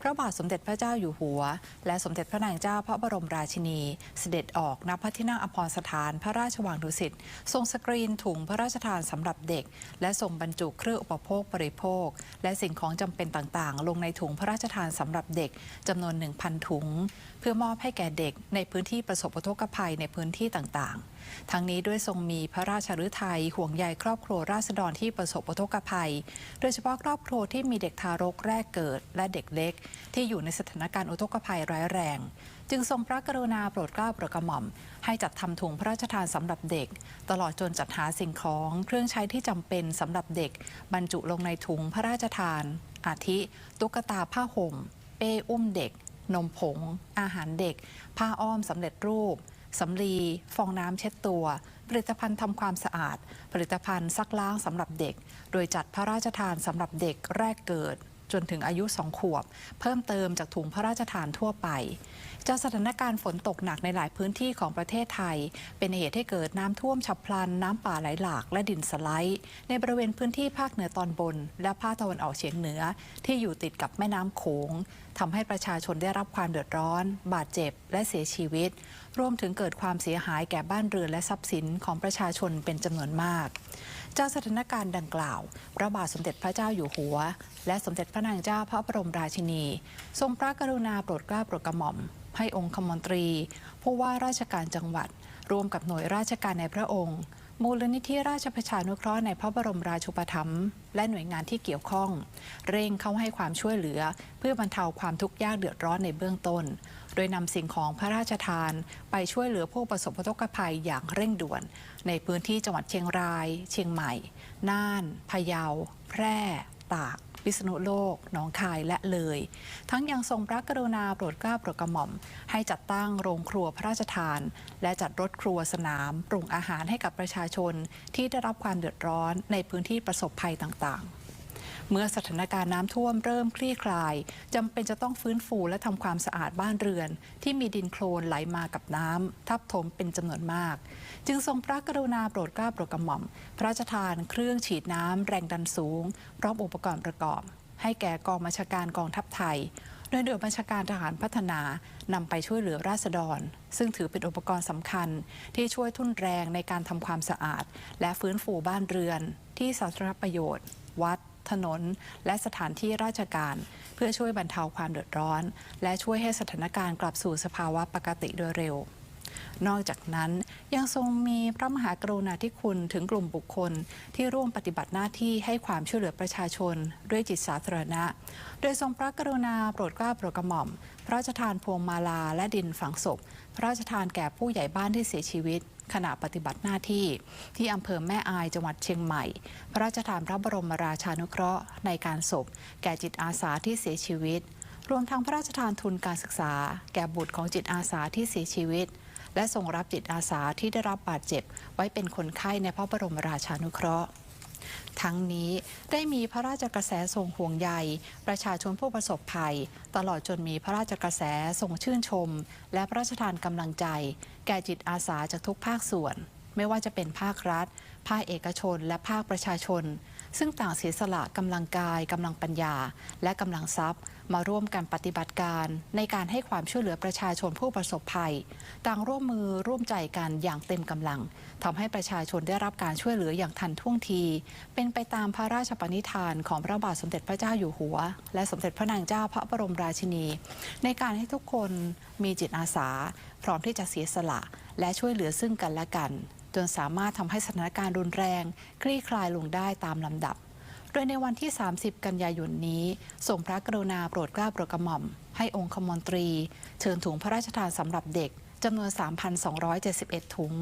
พระบาทสมเด็จพระเจ้าอยู่หัว และสมเด็จพระนางเจ้าพระบรมราชินี เสด็จออกณพระที่นั่งอภรสถานพระราชวังดุสิตทรงสกรีนถุงพระราชทานสำหรับเด็ก และส่งบรรจุเครื่องอุปโภคบริโภค และสิ่งของจำเป็นต่างๆ ลงในถุงพระราชทานสำหรับเด็กจำนวน 1,000 ถุง เพื่อมอบให้แก่เด็กในพื้นที่ประสบอุทกภัยในพื้นที่ต่างๆทั้งนี้ด้วยทรงมีพระราชฤทัยห่วงใยครอบครัวราษฎรที่ประสบอุทกภัย โดยเฉพาะครอบครัวที่มีเด็กทารกแรกเกิด และเด็กเล็ก ที่อยู่ในสถานการณ์อุทกภัยร้ายแรง จึงทรงพระกรุณาโปรดเกล้าโปรดกระหม่อม ให้จัดทำถุงพระราชทานสำหรับเด็ก ตลอดจนจัดหาสิ่งของเครื่องใช้ที่จำเป็นสำหรับเด็ก บรรจุลงในถุงพระราชทาน อาทิ ตุ๊กตาผ้าห่ม เป้อุ้มเด็ก นมผง อาหารเด็ก ผ้าอ้อมสำเร็จรูป สำลีฟองน้ำเช็ดตัว ผลิตภัณฑ์ทำความสะอาด ผลิตภัณฑ์ซักล้างสำหรับเด็ก โดยจัดพระราชทานสำหรับเด็กแรกเกิด จนถึงอายุสองขวบ เพิ่มเติมจากถุงพระราชทานทั่วไปจากสถานการณ์ฝนตกหนักในหลายพื้นที่ของประเทศไทย เป็นเหตุให้เกิดน้ำท่วมฉับพลัน น้ำป่าไหลหลากและดินสไลด์ในบริเวณพื้นที่ภาคเหนือตอนบน และภาคตะวันออกเฉียงเหนือ ที่อยู่ติดกับแม่น้ำโขงทำให้ประชาชนได้รับความเดือดร้อน บาดเจ็บ และเสียชีวิต รวมถึงเกิดความเสียหายแก่บ้านเรือนและทรัพย์สินของประชาชนเป็นจำนวนมาก จากสถานการณ์ดังกล่าว พระบาทสมเด็จพระเจ้าอยู่หัว และสมเด็จพระนางเจ้าพระบรมราชินี ทรงพระกรุณาโปรดเกล้าโปรดกระหม่อม ให้องคมนตรี ผู้ว่าราชการจังหวัดร่วมกับหน่วยราชการในพระองค์ มูลนิธิราชประชานุเคราะห์ในพระบรมราชูปถัมภ์และหน่วยงานที่เกี่ยวข้อง เร่งเข้าให้ความช่วยเหลือ เพื่อบรรเทาความทุกข์ยากเดือดร้อนในเบื้องต้น โดยนำสิ่งของพระราชทาน ไปช่วยเหลือผู้ประสบอุทกภัยอย่างเร่งด่วน ในพื้นที่จังหวัดเชียงราย เชียงใหม่ น่าน พะเยา แพร่ ตาก พิษณุโลก หนองคายและเลย ทั้งยังทรงพระกรุณาโปรดเกล้าโปรดกระหม่อม ให้จัดตั้งโรงครัวพระราชทาน และจัดรถครัวสนาม ปรุงอาหารให้กับประชาชนที่ได้รับความเดือดร้อนในพื้นที่ประสบภัยต่างๆ เมื่อสถานการณ์น้ำท่วมเริ่มคลี่คลายจำเป็นจะต้องฟื้นฟูและทำความสะอาดบ้านเรือน ที่มีดินโคลนไหลมากับน้ำทับถมเป็นจำนวนมาก จึงทรงพระกรุณาโปรดเกล้าโปรดกระหม่อม พระราชทานเครื่องฉีดน้ำแรงดันสูง พร้อมอุปกรณ์ประกอบ ให้แก่กองบัญชาการกองทัพไทยโดยหน่วยบัญชาการทหารพัฒนานำไปช่วยเหลือราษฎร ซึ่งถือเป็นอุปกรณ์สำคัญ ที่ช่วยทุ่นแรงในการทำความสะอาด และฟื้นฟูบ้านเรือน ที่สาธารณประโยชน์ วัด ถนน และสถานที่ราชการ เพื่อช่วยบรรเทาความเดือดร้อน และช่วยให้สถานการณ์กลับสู่สภาวะปกติโดยเร็วนอกจากนั้นยังทรงมีพระมหากรุณาธิคุณถึงกลุ่มบุคคล ที่ร่วมปฏิบัติหน้าที่ให้ความช่วยเหลือประชาชน ด้วยจิตสาธารณะ โดยทรงพระกรุณาโปรดเกล้าโปรดกระหม่อม พระราชทานพวงมาลาและดินฝังศพ พระราชทานแก่ผู้ใหญ่บ้านที่เสียชีวิต ขณะปฏิบัติหน้าที่ที่อำเภอแม่อายจังหวัดเชียงใหม่ พระราชทานพระบรมราชานุเคราะห์ในการศพ แก่จิตอาสาที่เสียชีวิต รวมทั้งพระราชทานทุนการศึกษา แก่บุตรของจิตอาสาที่เสียชีวิต และส่งรับจิตอาสาที่ได้รับบาดเจ็บ ไว้เป็นคนไข้ในพระบรมราชานุเคราะห์ ทั้งนี้ได้มีพระราชกระแสทรงห่วงใย ประชาชนผู้ประสบภัย ตลอดจนมีพระราชกระแสทรงชื่นชม และพระราชทานกำลังใจ แก่จิตอาสาจากทุกภาคส่วน ไม่ว่าจะเป็นภาครัฐ ภาคเอกชน และภาคประชาชน ซึ่งต่างเสียสละกำลังกายกำลังปัญญา และกำลังทรัพย์ มาร่วมกันปฏิบัติการ ในการให้ความช่วยเหลือประชาชนผู้ประสบภัย ต่างร่วมมือร่วมใจกันอย่างเต็มกำลังทำให้ประชาชนได้รับการช่วยเหลืออย่างทันท่วงที เป็นไปตามพระราชปณิธานของพระบาทสมเด็จพระเจ้าอยู่หัว และสมเด็จพระนางเจ้าพระบรมราชินี ในการให้ทุกคนมีจิตอาสา พร้อมที่จะเสียสละ และช่วยเหลือซึ่งกันและกัน จนสามารถทำให้สถานการณ์รุนแรง คลี่คลายลงได้ตามลำดับ โดยในวันที่ 30 กันยายนนี้ทรงพระกรุณาโปรดเกล้าโปรดกระหม่อม ให้องคมนตรี เชิญถุงพระราชทานสำหรับเด็กจำนวน 3,271 ถุง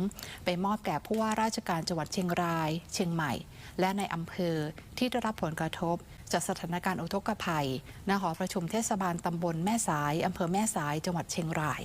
ไปมอบแก่ผู้ว่าราชการจังหวัดเชียงราย เชียงใหม่ และในอำเภอที่ได้รับผลกระทบ จากสถานการณ์อุทกภัยณหอประชุมเทศบาลตำบลแม่สายอำเภอแม่สายจังหวัดเชียงราย